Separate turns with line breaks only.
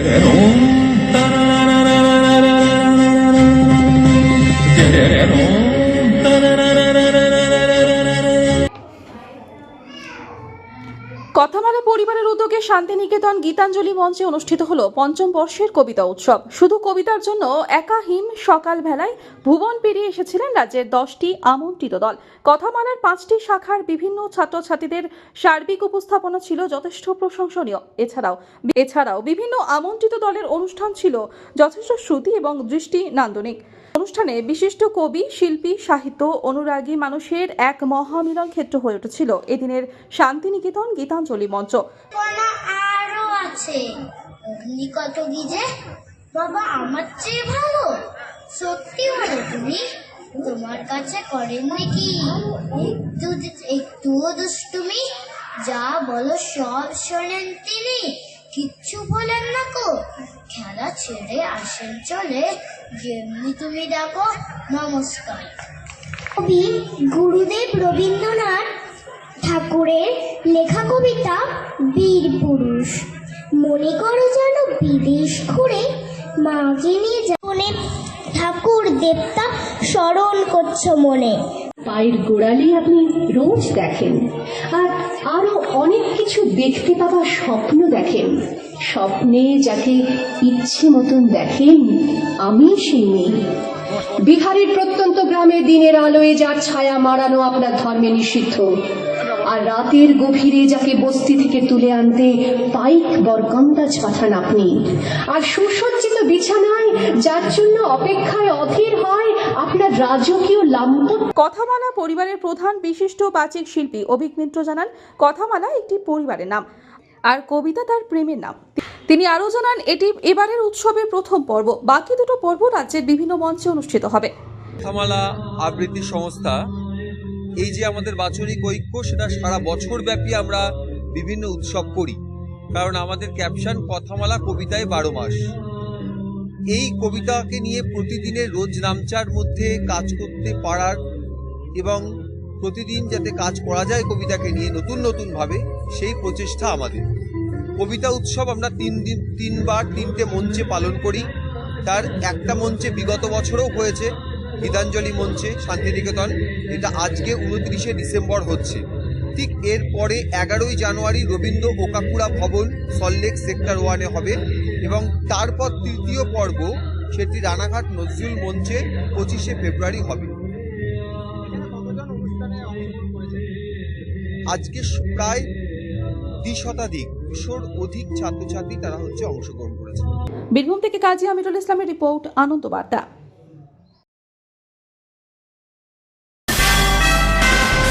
Yeah. কথামালা পরিবারের উদ্যোগে শান্তিনিকেতন গীতাঞ্জলি মঞ্চে অনুষ্ঠিত হলো পঞ্চম বর্ষের কবিতা উৎসব। শুধু কবিতার জন্য একা হিম সকালবেলায় ভুবন পেরিয়ে এসেছিলেন রাজ্যের দশটি আমন্ত্রিত দল। কথামালার পাঁচটি শাখার বিভিন্ন ছাত্রছাত্রীদের সার্বিক উপস্থাপনা ছিল যথেষ্ট প্রশংসনীয়। এছাড়াও এছাড়াও বিভিন্ন আমন্ত্রিত দলের অনুষ্ঠান ছিল যথেষ্ট শ্রুতি এবং দৃষ্টি নান্দনিক অনুষ্ঠানে বিশিষ্ট কবি, শিল্পী, সাহিত্য অনুরাগী মানুষের এক মহামিলন ক্ষেত্র হয়ে উঠেছিল। এদিনের শান্তিনিকেতন গীতাঞ্জলি মঞ্চ।
বাবা আমার চেয়ে ভালো। সত্যি তুমি, তোমার কাছে করেননি কি একটু একটুও দুষ্টুমি, যা বলো সব শোনেন তিনি। ছেড়ে আসেন চলে যেমনি তুমি ডাকো, নমস্কার।
কবি গুরুদেব রবীন্দ্রনাথ ঠাকুরের লেখা কবিতা বীর পুরুষ। মনে করো যেন বিদেশ ঘুরে মাকে নিয়ে মনে ঠাকুর দেবতা স্মরণ করছ মনে।
পায়ের গোড়ালি আপনি রোজ দেখেন, আর আরও অনেক কিছু দেখতে পাওয়ার স্বপ্ন দেখেন। স্বপ্নে যাকে ইচ্ছে মতন দেখেন, আমি সেই মেয়ে। বিহারের প্রত্যন্ত গ্রামে দিনের আলোয় যার ছায়া মারানো আপনার ধর্মে নিষিদ্ধ। আর রাতের গভীরে যাকে বস্তি থেকে তুলে আনতে পাইক বরগন্দাজ পাঠান আপনি। আর সুসজ্জিত বিছানায় যার জন্য অপেক্ষায় অধীর হয় আপনার রাজকীয় লাম্পট।
কথামালা পরিবারের প্রধান বিশিষ্ট বাচিক শিল্পী অভিক মিত্র জানান, কথামালা একটি পরিবারের নাম। আর কবিতা তার প্রেমের নাম। তিনি আরও জানান, এটি এবারের উৎসবের প্রথম পর্ব। বাকি দুটো পর্ব রাজ্যের বিভিন্ন মঞ্চে অনুষ্ঠিত হবে।
কথামালা আবৃত্তি সংস্থা, এই যে আমাদের বাৎসরিক ঐক্য, সেটা সারা বছর ব্যাপী আমরা বিভিন্ন উৎসব করি। কারণ আমাদের ক্যাপশন কথামালা, কবিতায় বারো মাস। এই কবিতাকে নিয়ে প্রতিদিনের রোজ নামচার মধ্যে কাজ করতে পারার এবং প্রতিদিন যাতে কাজ করা যায় কবিতাকে নিয়ে নতুন নতুনভাবে সেই প্রচেষ্টা আমাদের। কবিতা উৎসব আমরা তিন দিন, তিনবার তিনটে মঞ্চে পালন করি। তার একটা মঞ্চে বিগত বছরও হয়েছে, গীতাঞ্জলি মঞ্চে, শান্তিনিকেতন। এটা আজকে উনত্রিশে ডিসেম্বর হচ্ছে। ঠিক এরপরে এগারোই জানুয়ারি রবীন্দ্র ওকাকুড়া ভবন সল্লেক সেক্টর ওয়ানে হবে এবং তারপর তৃতীয় পর্ব, সেটি রানাঘাট নজরুল মঞ্চে পঁচিশে ফেব্রুয়ারি হবে। আজকে প্রায় দ্বিশতাধিক দুশোর অধিক ছাত্রছাত্রী তারা হচ্ছে অংশগ্রহণ করেছে।
বীরভূম থেকে কাজী আমিরুল ইসলামের রিপোর্ট আনন্দ বার্তা